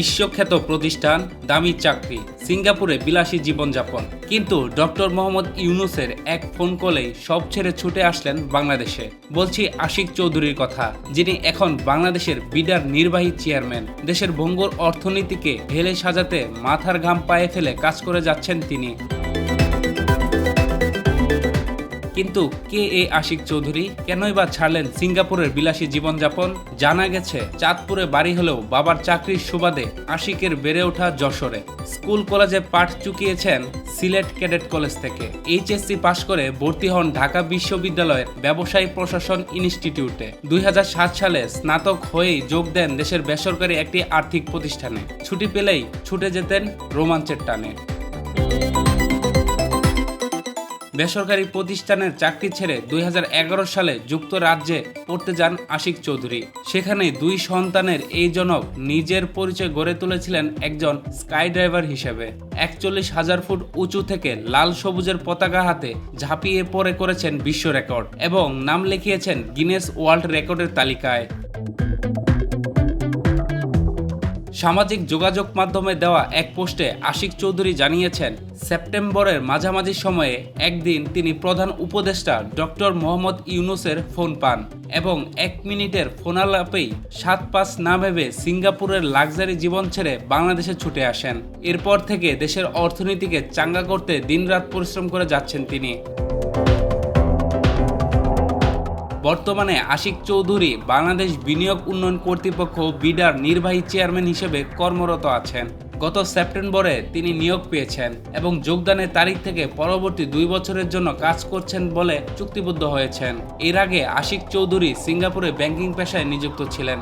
বিশ্বখ্যাত প্রতিষ্ঠান, দামি চাকরি, সিঙ্গাপুরে বিলাসী জীবনযাপন। কিন্তু ডক্টর মোহাম্মদ ইউনুসের এক ফোন কলেই সব ছেড়ে ছুটে আসলেন বাংলাদেশে। বলছি আশিক চৌধুরীর কথা, যিনি এখন বাংলাদেশের বিডার নির্বাহী চেয়ারম্যান। দেশের ভঙ্গুর অর্থনীতিকে ঢেলে সাজাতে মাথার ঘাম পায়ে ফেলে কাজ করে যাচ্ছেন তিনি। কিন্তু কে এ আশিক চৌধুরী? কেনই বা ছাড়লেন সিঙ্গাপুরের বিলাসী জীবনযাপন? জানা গেছে, চাঁদপুরে বাড়ি হলেও বাবার চাকরির সুবাদে আশিকের বেড়ে ওঠা যশোরে। স্কুল কলেজে পাঠ চুকিয়েছেন সিলেট ক্যাডেট কলেজ থেকে। এইচএসসি পাশ করে ভর্তি হন ঢাকা বিশ্ববিদ্যালয়ের ব্যবসায়ী প্রশাসন ইনস্টিটিউটে। দুই হাজার সাত সালে স্নাতক হয়েই যোগ দেন দেশের বেসরকারি একটি আর্থিক প্রতিষ্ঠানে। ছুটি পেলেই ছুটে যেতেন রোমাঞ্চের টানে। বেসরকারি প্রতিষ্ঠানের চাকরি ছেড়ে দুই হাজার এগারো সালে যুক্তরাজ্যে পড়তে যান আশিক চৌধুরী। সেখানে দুই সন্তানের এই জনক নিজের পরিচয় গড়ে তুলেছিলেন একজন স্কাই ড্রাইভার হিসেবে। একচল্লিশ হাজার ফুট উঁচু থেকে লাল সবুজের পতাকা হাতে ঝাঁপিয়ে পড়ে করেছেন বিশ্ব রেকর্ড এবং নাম লিখিয়েছেন গিনেস ওয়ার্ল্ড রেকর্ডের তালিকায়। সামাজিক যোগাযোগ মাধ্যমে দেওয়া এক পোস্টে আশিক চৌধুরী জানিয়েছেন, সেপ্টেম্বরের মাঝামাঝি সময়ে একদিন তিনি প্রধান উপদেষ্টা ডক্টর মোহাম্মদ ইউনুসের ফোন পান এবং এক মিনিটের ফোনালাপেই সাত পাঁচ না ভেবে সিঙ্গাপুরের লাক্সারি জীবন ছেড়ে বাংলাদেশে ছুটে আসেন। এরপর থেকে দেশের অর্থনীতিকে চাঙ্গা করতে দিনরাত পরিশ্রম করে যাচ্ছেন তিনি। বর্তমানে আশিক চৌধুরী বাংলাদেশ বিনিয়োগ উন্নয়ন কর্তৃপক্ষ বিডার নির্বাহী চেয়ারম্যান হিসেবে কর্মরত আছেন। গত সেপ্টেম্বরে তিনি নিয়োগ পেয়েছেন এবং যোগদানের তারিখ থেকে পরবর্তী দুই বছরের জন্য কাজ করছেন বলে চুক্তিবদ্ধ হয়েছেন। এর আগে আশিক চৌধুরী সিঙ্গাপুরে ব্যাংকিং পেশায় নিযুক্ত ছিলেন।